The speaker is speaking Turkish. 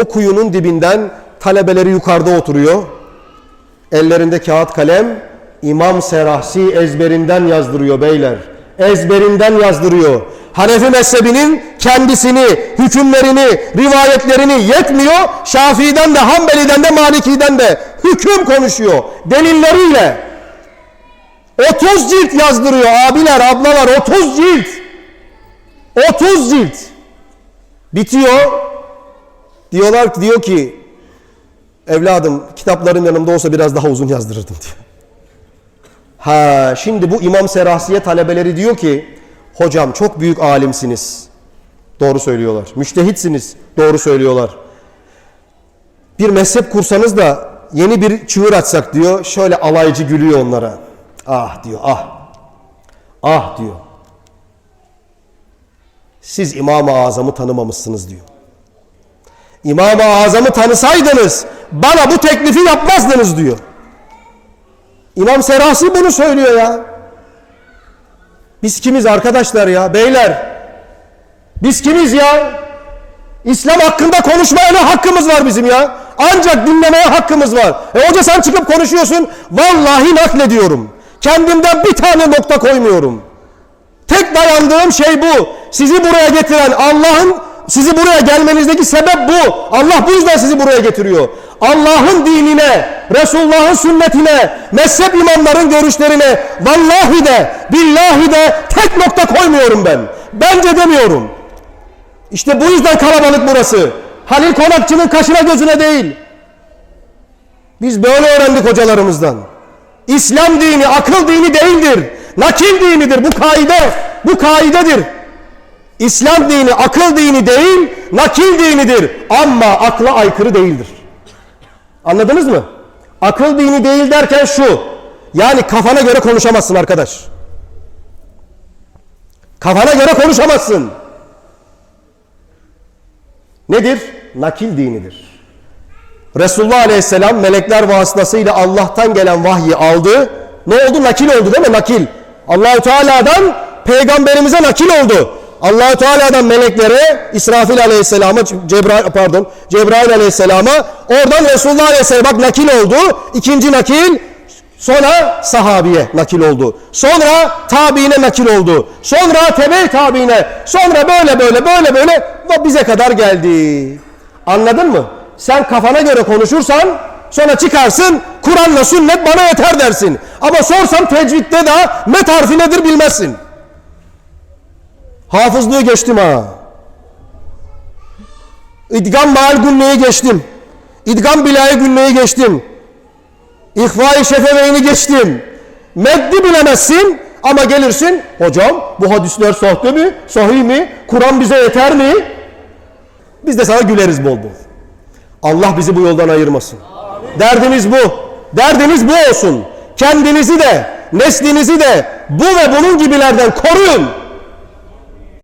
o kuyunun dibinden talebeleri yukarıda oturuyor. Ellerinde kağıt kalem İmam Serahsi ezberinden yazdırıyor beyler. Ezberinden yazdırıyor. Hanefi mezhebinin kendisini, hükümlerini, rivayetlerini yetmiyor. Şafii'den de, Hanbeli'den de, Maliki'den de hüküm konuşuyor. Delilleriyle. 30 cilt yazdırıyor abiler, ablalar 30 cilt. 30 cilt. Bitiyor. Diyorlar diyor ki evladım kitapların yanımda olsa biraz daha uzun yazdırırdım diyor. Ha şimdi bu İmam Serahsiye talebeleri diyor ki hocam çok büyük alimsiniz. Doğru söylüyorlar. Müştehitsiniz. Doğru söylüyorlar. Bir mezhep kursanız da yeni bir çığır açsak diyor. Şöyle alaycı gülüyor onlara. Ah diyor ah. Ah diyor. Siz İmam-ı Azam'ı tanımamışsınız diyor. İmam-ı Azam'ı tanısaydınız bana bu teklifi yapmazdınız diyor. İmam Serasi bunu söylüyor ya. Biz kimiz arkadaşlar ya beyler? Biz kimiz ya? İslam hakkında konuşmaya ne hakkımız var bizim ya? Ancak dinlemeye hakkımız var. E hoca sen çıkıp konuşuyorsun. Vallahi naklediyorum. Kendimden bir tane nokta koymuyorum. Tek dayandığım şey bu. Sizi buraya getiren Allah'ın sizi buraya gelmenizdeki sebep bu. Allah bu yüzden sizi buraya getiriyor. Allah'ın dinine, Resulullah'ın sünnetine, mezhep imamların görüşlerine vallahi de billahi de tek nokta koymuyorum ben. Bence demiyorum. İşte bu yüzden kalabalık burası. Halil Konakçı'nın kaşına gözüne değil. Biz böyle öğrendik hocalarımızdan. İslam dini akıl dini değildir. Nakil dinidir. Bu kaide. Bu kaidedir. İslam dini akıl dini değil, nakil dinidir. Ama akla aykırı değildir. Anladınız mı? Akıl dini değil derken şu. Yani kafana göre konuşamazsın arkadaş. Kafana göre konuşamazsın. Nedir? Nakil dinidir. Resulullah Aleyhisselam melekler vasıtasıyla Allah'tan gelen vahyi aldı. Ne oldu? Nakil oldu değil mi? Nakil. Allahü Teala'dan peygamberimize nakil oldu. Allahü Teala'dan meleklere İsrafil Aleyhisselam'a Cebrail pardon Cebrail Aleyhisselam'a oradan Resulullah Aleyhisselam bak nakil oldu. İkinci nakil sonra sahabiye nakil oldu. Sonra tabiine nakil oldu. Sonra tebe tabiine. Sonra böyle böyle böyle böyle ve bize kadar geldi. Anladın mı? Sen kafana göre konuşursan sonra çıkarsın Kur'an'la sünnet bana yeter dersin. Ama sorsam tecvitte de met harfi nedir bilmezsin. Hafızlığı geçtim ha. İdgam maal günlüğü geçtim. İdgam bilayı günlüğü geçtim. İhva-i şefeveyni geçtim. Meddi bilemezsin ama gelirsin. Hocam bu hadisler sahte mi? Sahih mi? Kur'an bize yeter mi? Biz de sana güleriz bol bol. Allah bizi bu yoldan ayırmasın. Derdiniz bu. Derdiniz bu olsun. Kendinizi de, neslinizi de bu ve bunun gibilerden koruyun.